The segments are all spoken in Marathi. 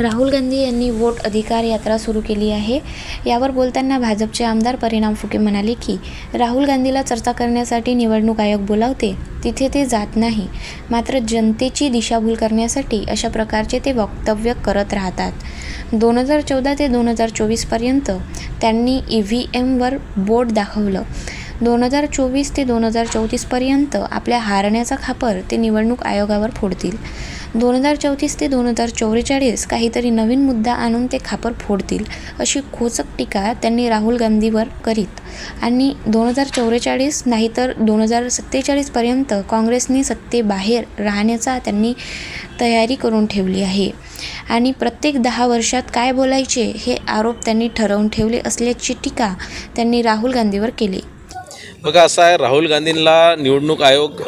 राहुल गांधी यांनी वोट अधिकार यात्रा सुरू केली आहे. यावर बोलताना भाजपचे आमदार परिणाम फुके म्हणाले की राहुल गांधीला चर्चा करण्यासाठी निवडणूक आयोग बोलावते तिथे ते जात नाही. मात्र जनतेची दिशाभूल करण्यासाठी अशा प्रकारचे ते वक्तव्य करत राहतात. दोन हजार चौदा ते दोन हजार चोवीसपर्यंत त्यांनी ई व्ही एमवर बोट दाखवलं. दोन हजार चोवीस ते दोन हजार चौतीसपर्यंत आपल्या हारण्याचा खापर ते निवडणूक आयोगावर फोडतील. दोन हजार चौतीस ते दोन हजार चौवेचाळीस काहीतरी नवीन मुद्दा आणून ते खापर फोडतील अशी खोचक टीका त्यांनी राहुल गांधीवर करीत. आणि दोन हजार चौवेचाळीस नाहीतर दोन हजार सत्तेचाळीसपर्यंत काँग्रेसने सत्तेबाहेर राहण्याचा त्यांनी तयारी करून ठेवली आहे. आणि प्रत्येक दहा वर्षात काय बोलायचे हे आरोप त्यांनी ठरवून ठेवले असल्याची टीका त्यांनी राहुल गांधीवर केली. बघा असं आहे राहुल गांधींना निवडणूक आयोग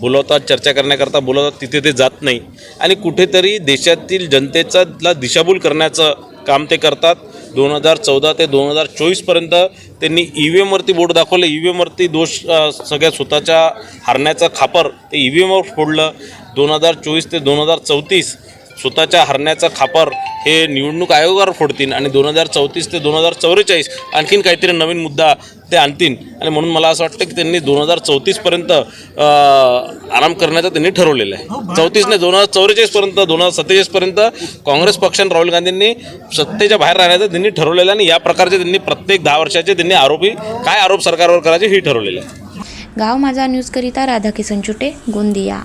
बोलवतात चर्चा करण्याकरता बोलवतात तिथे ते जात नाही. आणि कुठेतरी देशातील जनतेचा दिशाभूल करण्याचं काम ते करतात. दोन हजार चौदा ते दोन हजार चोवीसपर्यंत त्यांनी ई व्ही एमवरती बोट दाखवलं. ई व्ही एमवरती दोष सगळ्या स्वतःच्या हारण्याचं खापर ते ई व्ही एमवर फोडलं. दोन हजार चोवीस ते दोन हजार चौतीस स्वतःच्या हरण्याचं खापर हे निवडणूक आयोगावर फोडतील आणि दोन हजार चौतीस ते दोन हजार चौवेचाळीस आणखीन काहीतरी नवीन मुद्दा ते आणतील. आणि म्हणून मला असं वाटतं की त्यांनी दोन हजार चौतीसपर्यंत आराम करण्याचं त्यांनी ठरवलेलं आहे. चौतीस नाही दोन हजार चौवेचाळीसपर्यंत दोन हजार सत्तेचाळीसपर्यंत काँग्रेस पक्षाने राहुल गांधींनी सत्तेच्या बाहेर राहण्याचं त्यांनी ठरवलेलं आहे आणि या प्रकारचे त्यांनी प्रत्येक दहा वर्षाचे त्यांनी आरोपी काय आरोप सरकारवर करायचे हे ठरवलेलं आहे. गाव माझा न्यूजकरिता राधाकिसन चुटे गोंदिया.